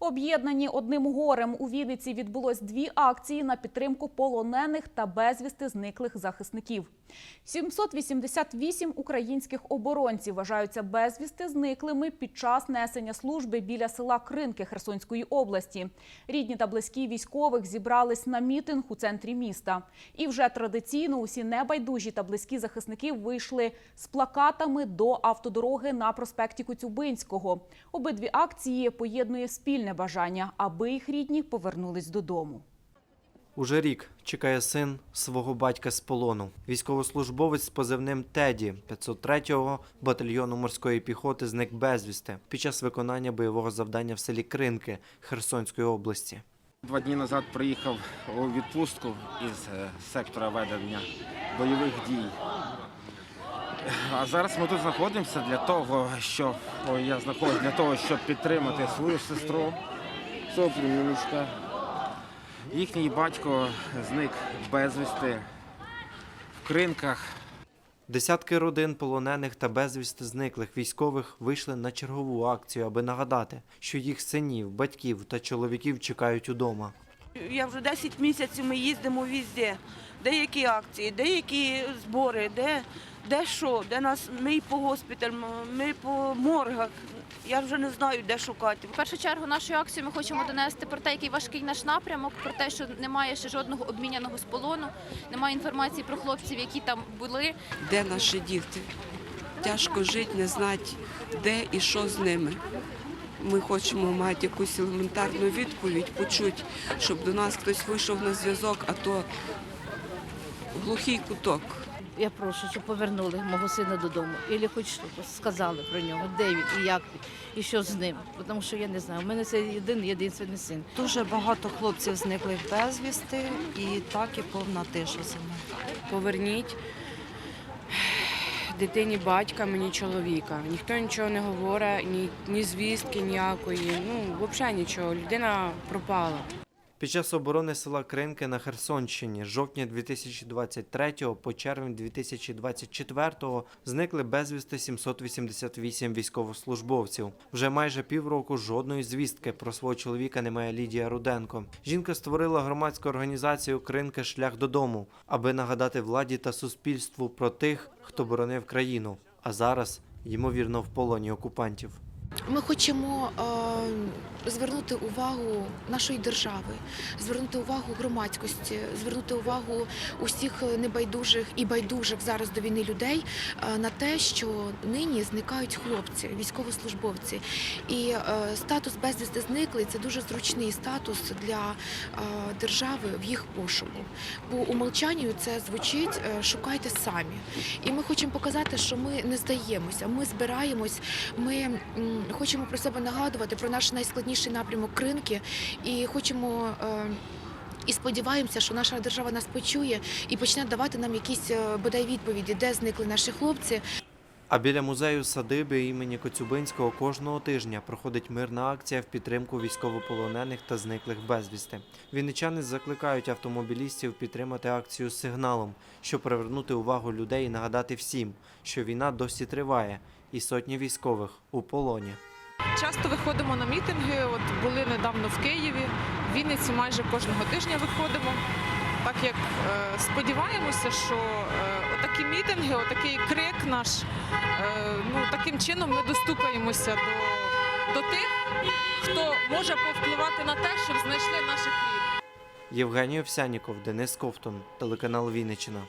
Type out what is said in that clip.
Об'єднані одним горем у Вінниці відбулось дві акції на підтримку полонених та безвісти зниклих захисників. 788 українських оборонців вважаються безвісти зниклими під час несення служби біля села Кринки Херсонської області. Рідні та близькі військових зібрались на мітинг у центрі міста. І вже традиційно усі небайдужі та близькі захисників вийшли з плакатами до автодороги на проспекті Коцюбинського. Обидві акції поєднує спільне бажання, аби їх рідні повернулись додому. Уже рік чекає син свого батька з полону. Військовослужбовець з позивним Теді 503-го батальйону морської піхоти зник безвісти під час виконання бойового завдання в селі Кринки Херсонської області. Два дні назад приїхав у відпустку із е, сектора ведення бойових дій. А зараз ми тут знаходимося для того, щоб ой, я знаходжусь для того, щоб підтримати свою сестру, свого племінничка. Їхній батько зник безвісти в кринках. Десятки родин полонених та безвісти зниклих військових вийшли на чергову акцію, аби нагадати, що їх синів, батьків та чоловіків чекають удома. Я вже 10 місяців ми їздимо везде. Деякі акції, деякі збори, де, де що, де нас ми і по госпіталям, ми по моргах. Я вже не знаю, де шукати. В першу чергу нашою акцією ми хочемо донести про те, який важкий наш напрямок, про те, що немає ще жодного обміняного з полону, немає інформації про хлопців, які там були. де наші діти. Тяжко жити, не знати, де і що з ними. Ми хочемо мати якусь елементарну відповідь, почути, щоб до нас хтось вийшов на зв'язок, а то глухий куток. Я прошу, щоб повернули мого сина додому. Ілі хоч щось сказали про нього, де він і як він, і що з ним. Тому що я не знаю. У мене це єдиний єдиний син. Дуже багато хлопців зниклих безвісти, і так і повна тиша зима. поверніть дитині батька, мені чоловіка. Ніхто нічого не говорить, ні, ні звістки ніякої. Ну, взагалі нічого. Людина пропала. Під час оборони села Кринки на Херсонщині з жовтня 2023 по червень 2024 зникли безвісти 788 військовослужбовців. Вже майже півроку жодної звістки про свого чоловіка немає Лідія Руденко. Жінка створила громадську організацію Кринки Шлях додому, аби нагадати владі та суспільству про тих, хто боронив країну, а зараз ймовірно в полоні окупантів. Ми хочемо е, звернути увагу нашої держави, звернути увагу громадськості, звернути увагу усіх небайдужих і байдужих зараз до війни людей е, на те, що нині зникають хлопці, військовослужбовці. І е, статус безвісти зниклий це дуже зручний статус для е, держави в їх пошуку. Бо умовчанню це звучить е, шукайте самі. І ми хочемо показати, що ми не здаємося, ми збираємось, ми хочемо про себе нагадувати про наш найскладніший напрямок кринки і хочемо. е, І сподіваємося, що наша держава нас почує і почне давати нам якісь е, бодай відповіді, де зникли наші хлопці, А біля музею садиби імені Коцюбинського кожного тижня проходить мирна акція в підтримку військовополонених та зниклих безвісти. Вінничани закликають автомобілістів підтримати акцію з сигналом, щоб привернути увагу людей і нагадати всім, що війна досі триває, і сотні військових у полоні. Часто виходимо на мітинги. От були недавно в Києві, в Вінниці майже кожного тижня виходимо. Так як е, сподіваємося, що е, отакі мітинги, отакий крик наш, е, ну таким чином ми достукаємося до, до тих, хто може повпливати на те, щоб знайшли наших рідних. Євгеній Овсяніков, Денис Ковтун, телеканал Вінниччина.